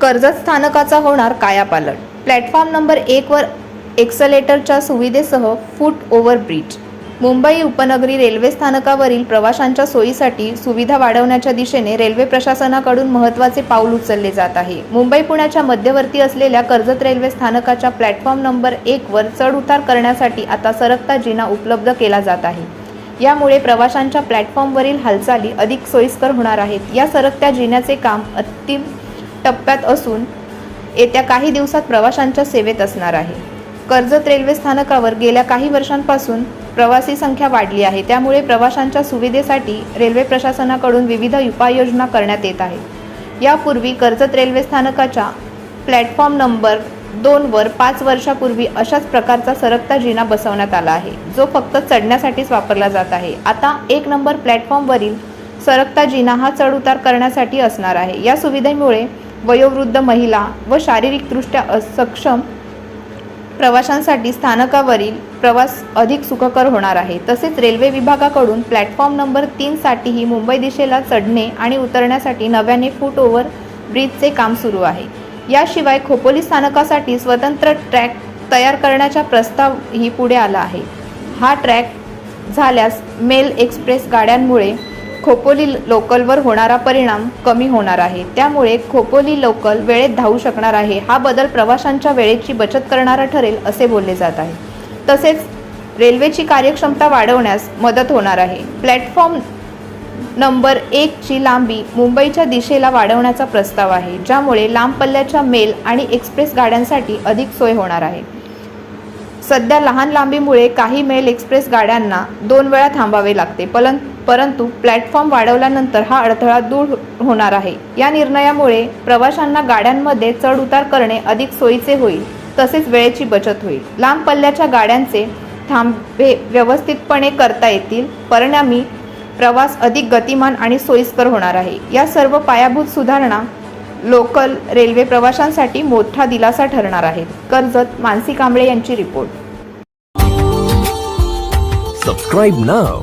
कर्जत स्थानकाचा होणार कायापालट. प्लॅटफॉर्म नंबर एकवर एक्सलेटरच्या सुविधेसह फूट ओव्हर ब्रिज मुंबई उपनगरी रेल्वे स्थानकावरील प्रवाशांच्या सोयीसाठी सुविधा वाढवण्याच्या दिशेने रेल्वे प्रशासनाकडून महत्त्वाचे पाऊल उचलले जात आहे. मुंबई पुण्याच्या मध्यवर्ती असलेल्या कर्जत रेल्वे स्थानकाच्या प्लॅटफॉर्म नंबर एकवर चढउतार करण्यासाठी आता सरकता जिना उपलब्ध केला जात आहे. यामुळे प्रवाशांच्या प्लॅटफॉर्मवरील हालचाली अधिक सोयीस्कर होणार आहेत. या सरकत्या जिन्याचे काम अंतिम टप्प्यात असून येत्या काही दिवसात प्रवाशांच्या सेवेत असणार आहे. कर्जत रेल्वे स्थानकावर गेल्या काही वर्षांपासून प्रवासी संख्या वाढली आहे. त्यामुळे प्रवाशांच्या सुविधेसाठी रेल्वे प्रशासनाकडून विविध उपाययोजना करण्यात येत आहे. यापूर्वी कर्जत रेल्वे स्थानकाच्या प्लॅटफॉर्म नंबर दोनवर पाच वर्षापूर्वी अशाच प्रकारचा सरकता जिना बसवण्यात आला आहे. जो फक्त चढण्यासाठीच वापरला जात आहे. आता एक नंबर प्लॅटफॉर्मवरील सरकता जिना हा चढउतार करण्यासाठी असणार आहे. या सुविधेमुळे वयोवृद्ध महिला व शारीरिकदृष्ट्या असक्षम प्रवाशांसाठी स्थानकावरील प्रवास अधिक सुखकर होणार आहे. तसेच रेल्वे विभागाकडून प्लॅटफॉर्म नंबर तीनसाठीही मुंबई दिशेला चढणे आणि उतरण्यासाठी नव्याने फूट ओव्हर ब्रिजचे काम सुरू आहे. याशिवाय खोपोली स्थानकासाठी स्वतंत्र ट्रॅक तयार करण्याचा प्रस्तावही पुढे आला आहे. हा ट्रॅक झाल्यास मेल एक्सप्रेस गाड्यांमुळे खोपोली लोकलवर होणारा परिणाम कमी होणार आहे. त्यामुळे खोपोली लोकल वेळेत धावू शकणार आहे. हा बदल प्रवाशांच्या वेळेची बचत करणारा ठरेल असे बोलले जात आहे. तसेच रेल्वेची कार्यक्षमता वाढवण्यास मदत होणार आहे. प्लॅटफॉर्म नंबर एकची लांबी मुंबईच्या दिशेला वाढवण्याचा प्रस्ताव आहे ज्यामुळे लांब पल्ल्याच्या मेल आणि एक्सप्रेस गाड्यांसाठी अधिक सोय होणार आहे. सध्या लहान लांबीमुळे काही मेल एक्सप्रेस गाड्यांना दोन वेळा थांबावे लागते पलन परंतु प्लॅटफॉर्म वाढवल्यानंतर हा अडथळा दूर होणार आहे. या निर्णयामुळे प्रवाशांना गाड्यांमध्ये चढ उतार करणे अधिक सोयीचे होईल तसेच वेळेची बचत होईल. लांब पल्ल्याच्या गाड्यांचे थांबे व्यवस्थितपणे करता येतील परिणामी प्रवास अधिक गतिमान आणि सोयीस्कर होणार आहे. या सर्व पायाभूत सुधारणा लोकल रेल्वे प्रवाशांसाठी मोठा दिलासा ठरणार आहेत कर्जत मानसी कांबळे यांची रिपोर्ट. सबस्क्राईब नाव